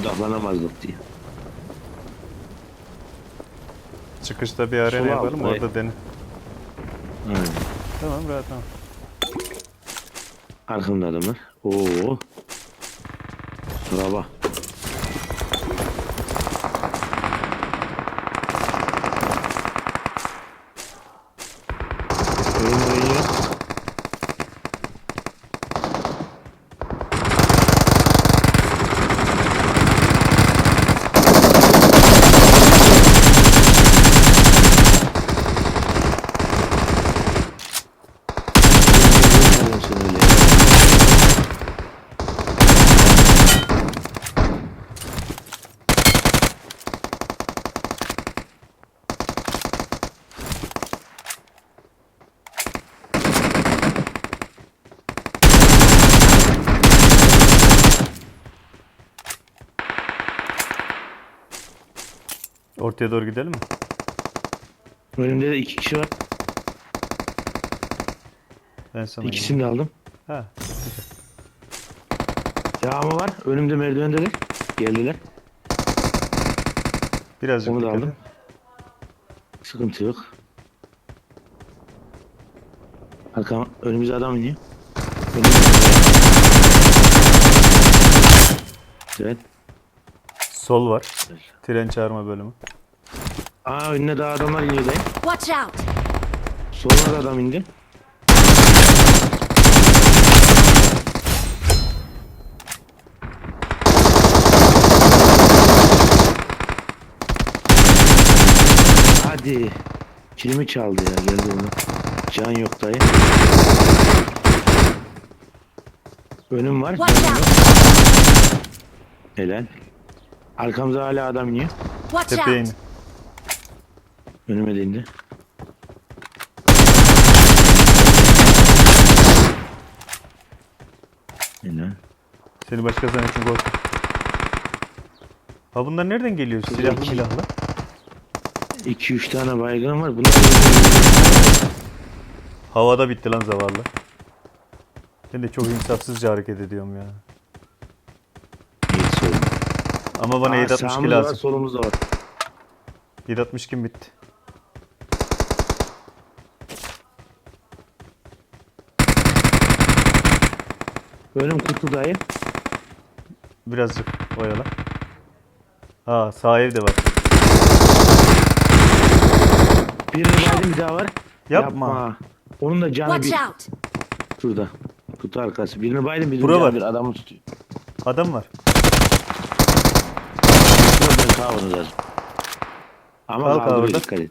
Odaklanamazdık diye. Çıkışta bir arena Sola yapalım al, orada dene. Aynen. Tamam rahat tamam. Arkamda adamlar. Oo. Araba. Oyun oynuyor. Sen öyle ya. Ortaya doğru gidelim mi? Önümde de iki kişi var. Ben sana İkisini de aldım. Ha. Devamı var. Önümde merdivendeler. Geldiler. Birazcık Onu da dikkat aldım. Sıkıntı yok. Arkam önümüze adam iniyor. Evet. Sol var. Tren çağırma bölümü. Aa önüne daha adamlar dayı. Watch out! Soluna da adam indi. Hadi. Kilimi çaldı ya geldi onu. Can yok dayı. Önüm var. Watch out! Helal. Arkamıza hala adam iniyor. Watch Tepeye in. Önüme de indi. Helal. Seni başka zannettim korktum. Ha bunlar nereden geliyor? Silahlı iki. silahlı. 2-3 tane baygın var. Bunlar Havada bitti lan zavallı. Ben de çok insafsızca hareket ediyorum ya. Ama bana Aa, 762 sağımızda var, lazım. solumuzda var. 762 bitti. Önüm kutu dayı. Birazcık oyala. Aa sağ evde var. Birini baydım bir daha var. Yapma. Onun da canı Watch bir. out! Şurada. Kutu arkası. Birini baydım bizim Bura var. bir adamı tutuyor. Adam var. Şurada ben kavunu lazım. Ama Kalk kaldırıyor orada. dikkat et.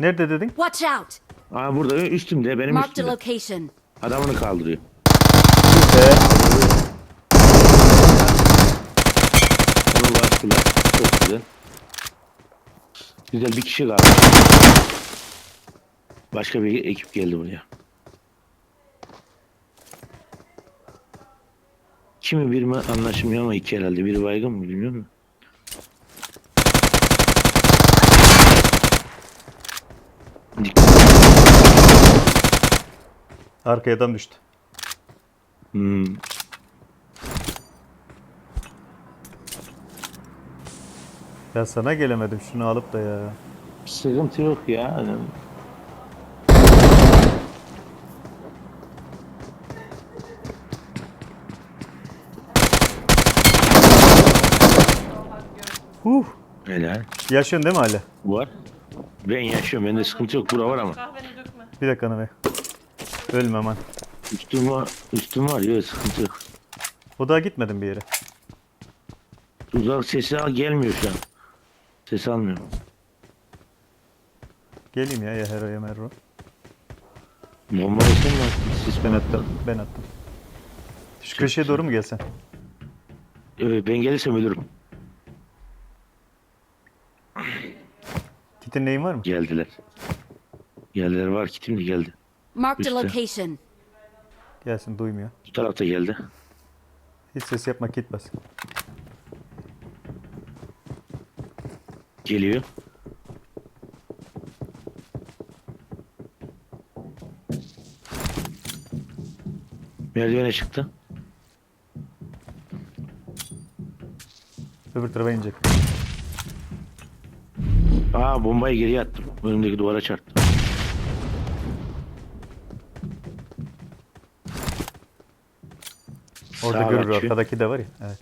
Nerede dedin? Watch out! Aa burada üstümde benim Marked a üstümde. location. Adamını kaldırıyor. Ee, Bastılar. Çok güzel. Güzel bir kişi kaldı. Başka bir ekip geldi buraya. Kimi bir mi anlaşılmıyor ama iki herhalde. Biri baygın mı bilmiyorum. Dikkat. arkaya adam düştü. Hmm. Ya sana gelemedim şunu alıp da ya. Sıkıntı yok ya. Huh. Helal. Yaşıyorsun değil mi hala? Var. Ben yaşıyorum. Bende sıkıntı yok. Bura var ama. Kahveni dökme. Bir dakika be. Ölme aman. Üstüm var. Üstüm var. Yok sıkıntı yok. O daha gitmedin bir yere. Uzak sesi al gelmiyor şu an. Ses almıyor. Geleyim ya ya hero ya merro. Bomba mi attın? Sis Ben attım. Ben attım. Şu köşeye doğru mu gelsen? Evet, ben gelirsem ölürüm. Kitin neyin var mı? Geldiler. Geldiler var kitim de geldi. Marked a Üstte. location. Gelsin duymuyor. Bu tarafta geldi. Hiç ses yapma kit bas. Geliyor. Merdivene çıktı. Öbür tarafa inecek. Aa bombayı geriye attım. Önümdeki duvara çarptım. Orada Sağa görür arkadaki de var ya. Evet.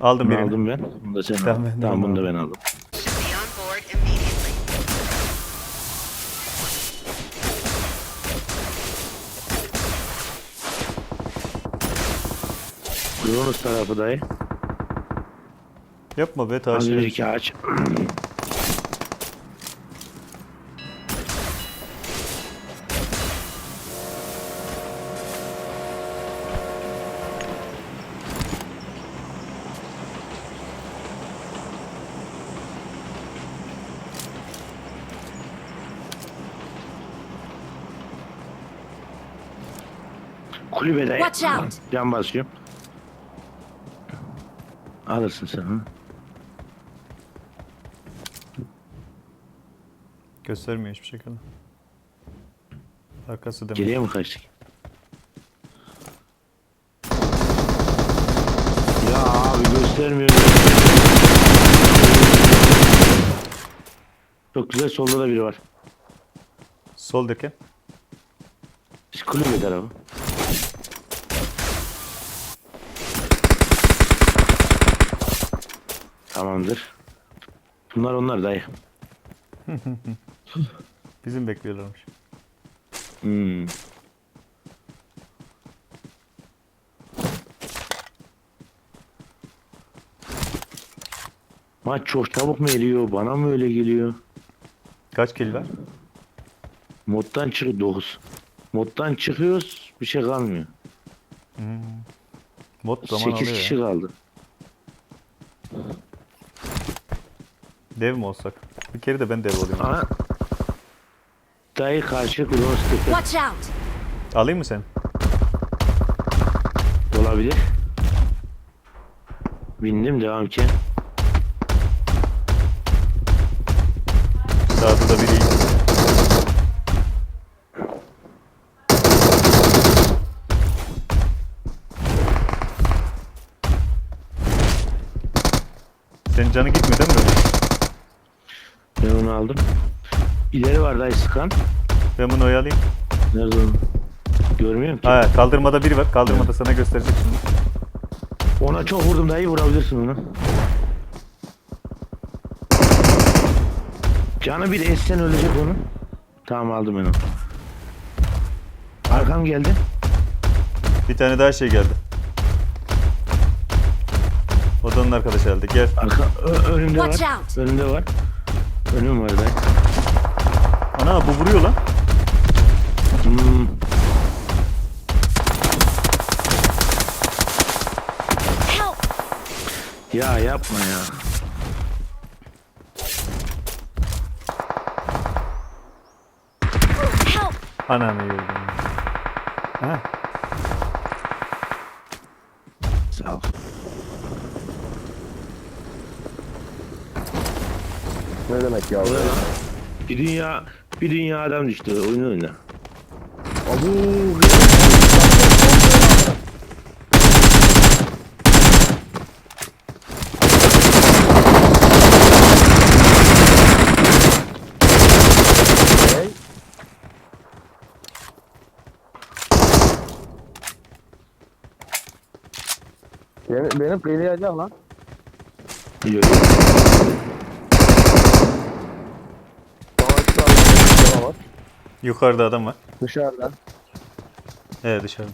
Aldım Bunu birini. aldım ben. Bunu da sen Tamam, aldın. ben de Tamam bunu da ben aldım. Should be on board immediately. Kronos tarafı dayı. Yapma be Az taşı. önceki ağaç. Kulübede Watch out. can basıyorum. Alırsın sen. Hı? Göstermiyor hiçbir şekilde. Arkası demek. Geriye mi kaçtık? Ya abi göstermiyor. Çok güzel solda da biri var. Sol derken. Kulübe tarafı. Tamamdır. Bunlar onlar dayı. Bizim bekliyorlarmış. Hmm. Maç çok çabuk mu geliyor? Bana mı öyle geliyor? Kaç kill var? Moddan çık 9. Moddan çıkıyoruz bir şey kalmıyor. Mod zaman 8 alıyor kişi ya. kaldı. Dev mi olsak? Bir kere de ben dev olayım. Aha. Dayı karşı tepe Watch out! Alayım mı sen? olabilir. Bindim devam ki. Sağda da biri. Senin canı gitmiyor değil mi? böyle? Ben onu aldım. İleri var dayı sıkan. Ben bunu oyalayayım. Nerede onu? Görmüyorum ki. Ha, kaldırmada biri var. Kaldırmada sana gösterecek şimdi. Ona çok vurdum dayı vurabilirsin onu. Canı bir essen ölecek onu. Tamam aldım ben onu. Arkam geldi. Bir tane daha şey geldi. O da onun arkadaşı herhalde. Gel. Arka ö- önümde Watch var. out. Önümde var. Önüm var dayı. Ana bu vuruyor lan. Hmm. Ya yapma ya. Ananı yiyordum. Ha, Sağ ol. Ne demek ya? O ne lan? Bir dünya bir dünya adam düştü. Oyun oyna. Abu Hey. Beni, beni kıyılayacak lan. Biliyorum. Savaşta adam var. Yukarıda adam var. Dışarıda. Evet dışarıda.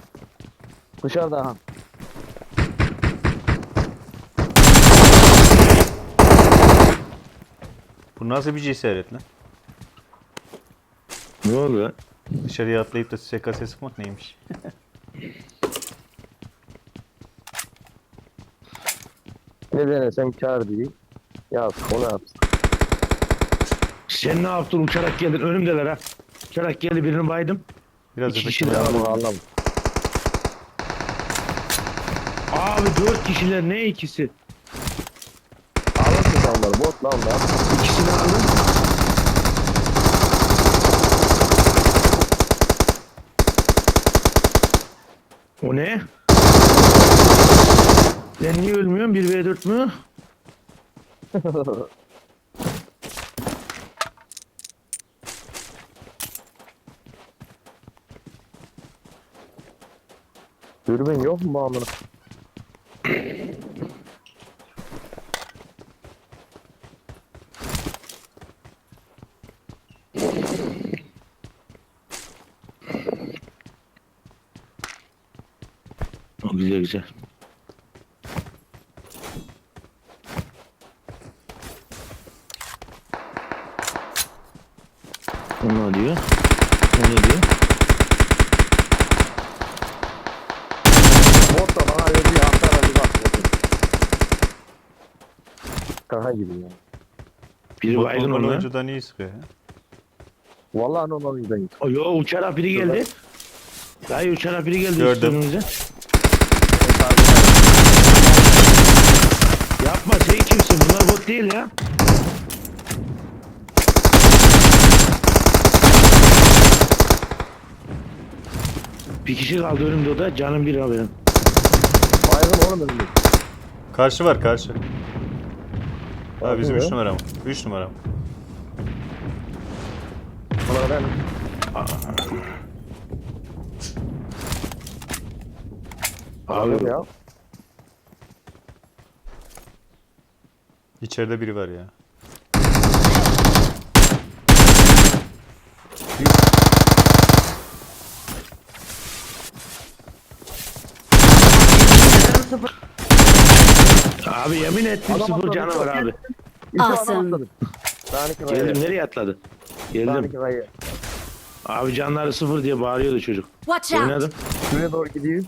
Dışarıda ha. Bu nasıl bir cesaret lan? Ne oldu lan? Dışarıya atlayıp da SKS sıkmak neymiş? Ne denesem kar değil. Ya ne yapsın? Sen ne yaptın uçarak geldin önümdeler ha. Uçarak geldi birini baydım. Biraz İki kişi daha bunu var. anlamadım. Abi dört kişiler ne ikisi? Alırsın onlar. Bot lan onlar. İkisini aldım. O ne? Ben niye ölmüyorum? 1v4 mü? Dürbün yok mu amına? Güzel güzel. O ne diyor? O ne diyor? Bot da bana öyle bir hafta bir bak. Kaka gibi ya. Biri Bot baygın ona. oyuncudan iyi sıkıyor. ya. Vallahi normal yüzden. O, Yo uçarak biri geldi. Dayı uçarak biri geldi Gördüm. üstümüze. Yapma sen kimsin? Bunlar bot değil ya. Bir kişi kaldı önümde o da canım bir haberim. Baygın oğlum önümde. Karşı var karşı. Ha bizim ya. 3 numara mı? 3 numara mı? Bana ben Abi Abi ya. İçeride biri var ya. Abi yemin ettim Adam sıfır atladı, canı çok var abi. İki adam Awesome. atladı. Geldim nereye atladı? Geldim. Abi canları sıfır diye bağırıyordu çocuk. Watch out! Oynadım. Şuraya doğru gidiyor.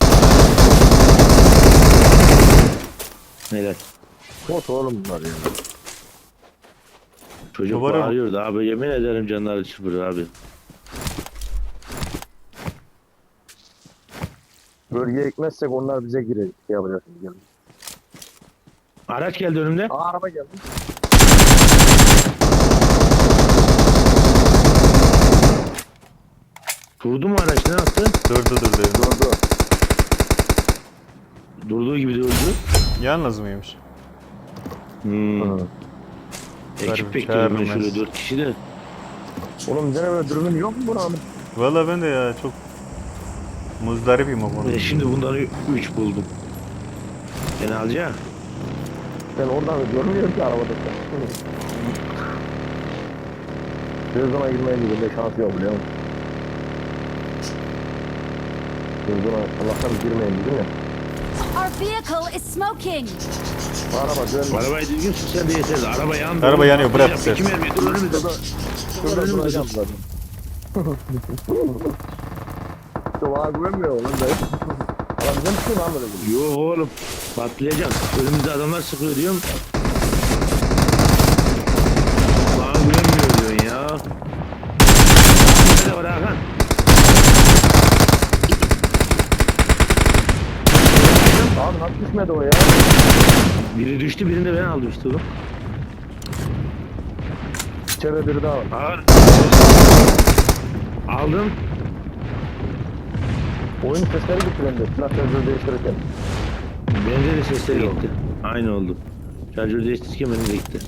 Neler? Bot oğlum bunlar ya. Çocuk Duvara- bağırıyordu abi yemin ederim canları sıfır abi. Bölgeye gitmezsek onlar bize girer. Şey yapacak. Araç geldi önümde. Aa araba geldi. Durdu mu araç ne yaptı? Durdu durdu. Durdu. Durduğu gibi durdu. Yalnız mıymış? Hmm. Hı. Ekip bekliyorum ben çağırmaz. şöyle dört kişi de. Oğlum bize ne böyle dürbün yok mu buranın? Valla ben de ya çok muzdaribim o konuda. Şimdi ü- üç buldum. Ben alacağım. Ben oradan görmüyorum ki arabada. Gözüne girmeyin diye de şansı yok biliyor musun? Gözüne Allah'tan girmeyin dedim ya. Our vehicle is smoking! Araba dön. Arabayı düzgün sürsen de yeter. Araba yandı. Araba yanıyor, bırak dur önümüzde. Dur Şurada duracağım zaten. Bana güvenmiyor oğlum dayı. Adam bize mi sıkıyor lan böyle gibi? Yok oğlum. Patlayacak. Önümüzde adamlar sıkıyor diyorum. Bana güvenmiyor diyorsun ya. Nerede var Hakan? Abi nasıl düşmedi o ya? Biri düştü birini de ben aldım işte oğlum. İçeride biri daha var. Ağır. Aldım. Oyun sesleri. Silah sözleri değiştirirken. Bende de sesleri gitti. Aynı oldu. Şarjör değiştirirken benim de gitti.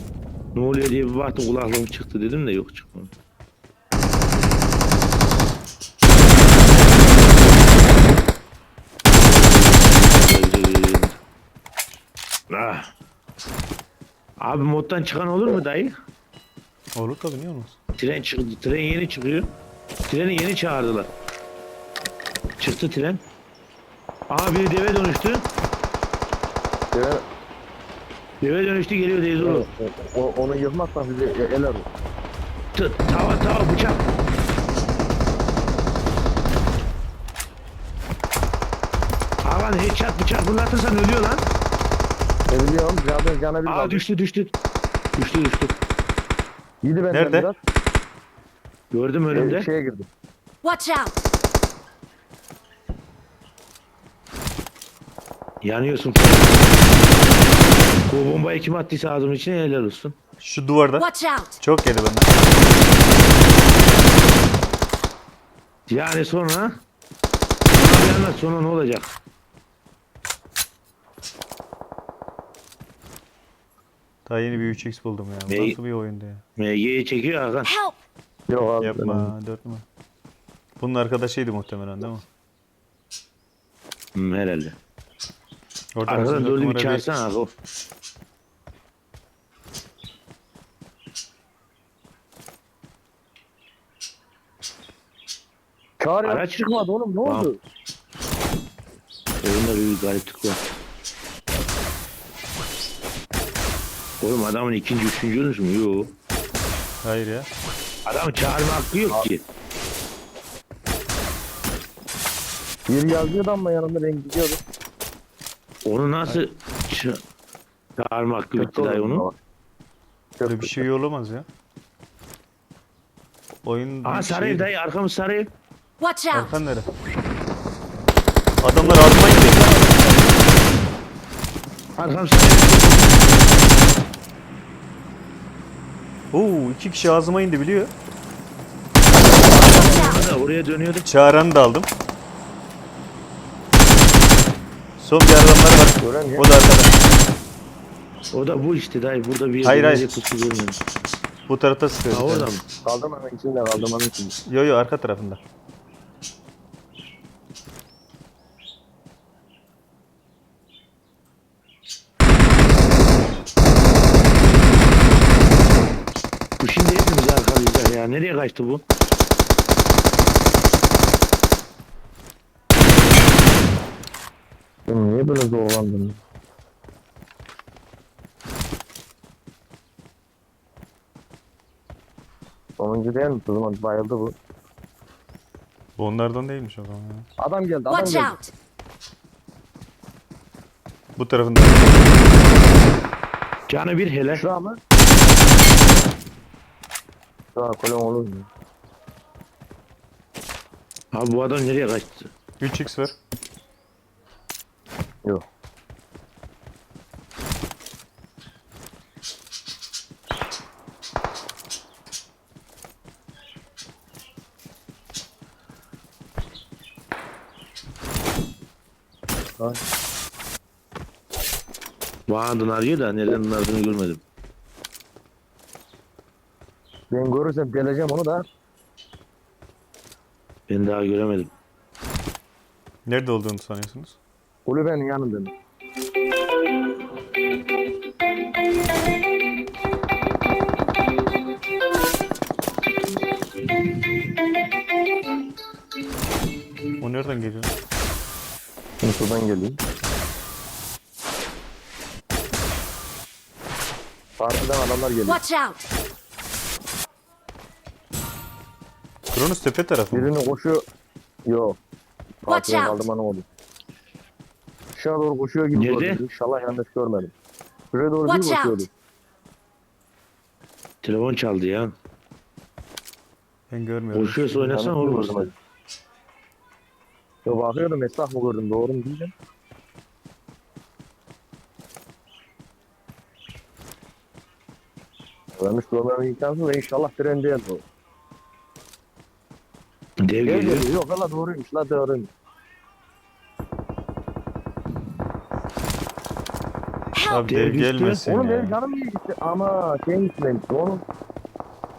Ne oluyor diye bir baktım kulaklığım çıktı dedim de yok çıkmadı. Ah. Abi moddan çıkan olur mu dayı? Olur tabii niye olmaz? Tren çıktı. Tren yeni çıkıyor. Treni yeni çağırdılar. Çıktı tren. Aa biri deve dönüştü. Deve, Deve dönüştü geliyor Deyze oğlum. o, onu yıkmazsak bizi e- eler o. Tı- Tava tava bıçak. Havan headshot bıçak fırlatırsan ölüyor lan. Ne biliyorum zaten cana bir Aa düştü düştü. Düştü düştü. Yedi benden Nerede? biraz. Gördüm önümde. şeye girdi. Watch out! Yanıyorsun. Bu bombayı kim attıysa ağzımın içine helal olsun. Şu duvarda. Watch out! Çok yedi benden. Yani sonra... Bana bir anlat sonra ne olacak? Daha yeni bir 3x buldum ya. Bu? Nasıl bir oyundu ya? MG'yi çekiyor Hakan. Help! Yok abi. Yapma 4 numara. Bunun arkadaşıydı muhtemelen değil mi? Hmm, herhalde. Orada Arkadan dördü bir çağırsana Hakan. Çağır ya. Araç- çıkmadı oğlum ne Tamam. oldu? Oyunda bir gariplik var. Oğlum adamın ikinci, üçüncü olmuş mu? Yok. Hayır ya. Adam çağırma hakkı yok ki. Bir yazıyordu ama yanımda ben gidiyordum. Onu nasıl ça- çağırma hakkı bitti dayı onu? Böyle bir şey olamaz ya. Oyun Aa sarı ev şey- dayı arkamız sarı ev. Watch out! Arkan nere? Adamlar altıma indi. Arkam sarı ev. Oo iki kişi ağzıma indi biliyor. Oraya dönüyorduk. Çağıranı da aldım. Son bir adamlar var. Gören ya. O da arkada. O da bu işte dayı. Burada bir Hayır, hayır. pusu görmedim. Bu tarafta sıkıyor. Ha orada mı? Kaldırmanın içinde kaldırmanın içinde. Yo yo arka tarafında. Bu şimdi hepimizi arkalayacak ya. Nereye kaçtı bu? Sen niye böyle zorlandın? Sonuncu değil mi? O zaman bayıldı bu. Bu onlardan değilmiş o zaman ya. Adam geldi adam Watch geldi. out! Bu tarafında. Canı bir hele. Şura mı? Şura kolon olur mu? Abi bu adam nereye kaçtı? 3x var. Yok. Ay, Bağırdın arıyor da nereden ardını görmedim. Ben görürsem geleceğim onu da. Ben daha göremedim. Nerede olduğunu sanıyorsunuz? Kulübenin yanında. O nereden geliyor? Şimdi şuradan Partiden adamlar geliyor. Watch out! Kronos tepe tarafı mı? Birini koşuyor. Yok. Watch Partiden out. kaldırma ne oldu? Aşağı doğru koşuyor gibi Nerede? gördüm. İnşallah yanlış görmedim. Şuraya doğru bir Watch out. koşuyordu. Telefon çaldı ya. Ben görmüyorum. Koşuyorsa oynasan Yanlış olur mı musun? gördüm? Yo bakıyordum esnaf mı gördüm doğru mu diyeceğim. Görmem imkansız da inşallah tren değil bu. Dev Gel geliyor. Yok valla doğruymuş la doğruymuş. Help! Abi Dev dev düştü. gelmesin Oğlum ya. benim canım niye gitti? Ama şeyin gitmemiş oğlum.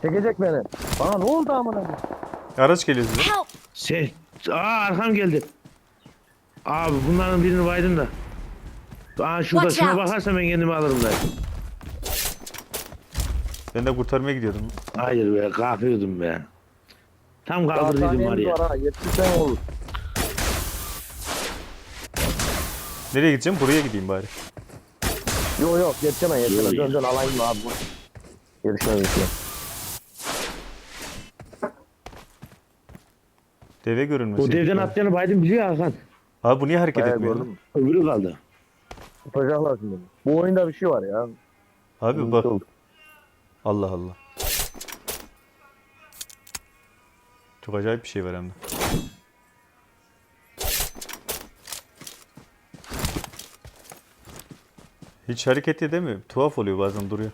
Çekecek beni. Bana ne oldu amına koyayım? Araç geliyor size. Help! Sen... Aa arkam geldi. Abi bunların birini baydım da. Aa şurada Watch şuna out. bakarsan ben kendimi alırım da. Ben de kurtarmaya gidiyordum. Hayır be kalkıyordum be. Tam Daha kaldırdıydım var ya. var ha. Yetişsen olur. Nereye gideceğim? Buraya gideyim bari. Yok yok yetişemem yetişemem. Dön dön alayım mı abi bu? Yetişemem yetişemem. Deve görünmesi. O devden atlayanı baydım biliyor Hakan. Abi bu niye hareket Bayağı etmiyor? mü? Öbürü kaldı. Tutacaklar şimdi. Bu oyunda bir şey var ya. Abi bak. Allah Allah. Çok acayip bir şey var hem de. Hiç hareket edemiyor. Tuhaf oluyor bazen duruyor.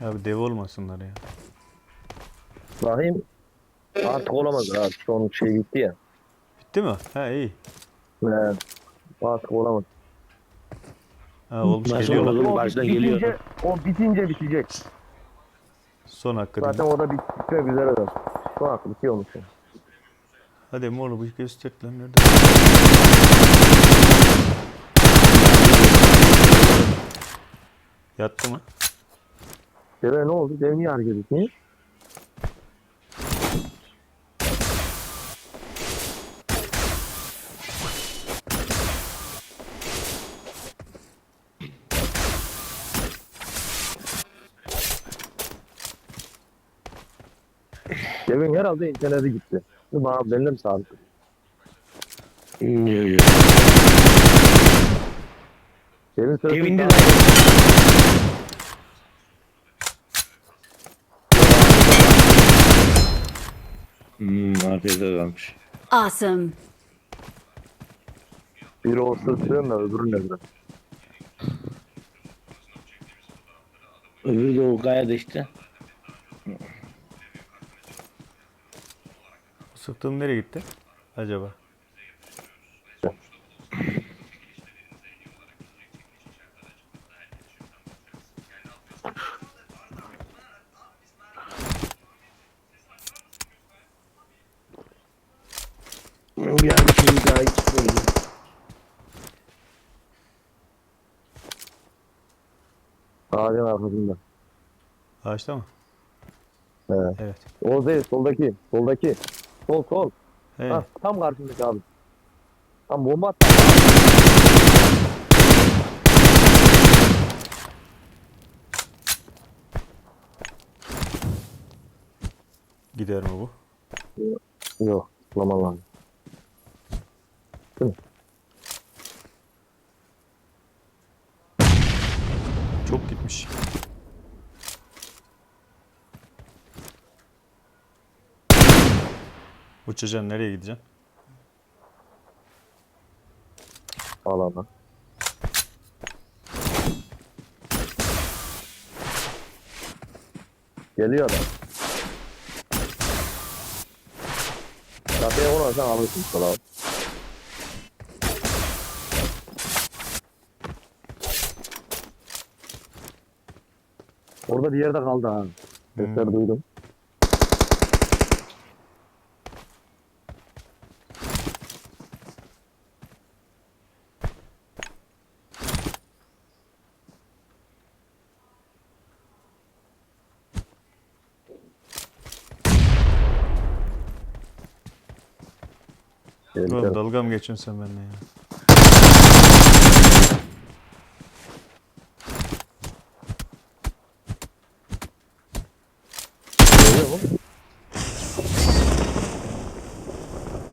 Abi dev olmasınlar ya. Rahim artık olamaz abi. Son şey bitti ya. Bitti mi? Ha iyi. Evet. Artık olamaz. Ha olmuş Başka geliyorlar. olmadı. O Karşıdan bitince, geliyor. o bitince bitecek. Son hakkı. Zaten o da bit- bitmek üzere de. Şu an bitiyormuş. yani. Hadi Morlu bu göster lan nerede? Yattı mı? Deve ne oldu? Dev niye hareket etmiyor? Devin herhalde internete gitti. Bana benim sağlık. Yok yok. Devin sırasında Evinde Hmm, afiyet kalmış. Awesome. biri o sırtıyor da öbürü nerede? Öbürü de o kayada işte. Sıktığım nereye gitti? Acaba? Yani şimdi daha hiç. Ağacın arkasında. Ağaçta mı? Evet. Evet. O değil, soldaki. Soldaki. Sol sol. Evet. Ha, tam karşındaki abi. Tam bomba attı. Gider mi bu? Yok. Bulaman lazım. Çok gitmiş. Uçacaksın nereye gideceksin? Al al. al. Geliyor adam. Kapıya vurarsan alırsın sola. Orada bir yerde kaldı ha. Sesler duydum. Oğlum dalga mı geçiyorsun sen benimle ya?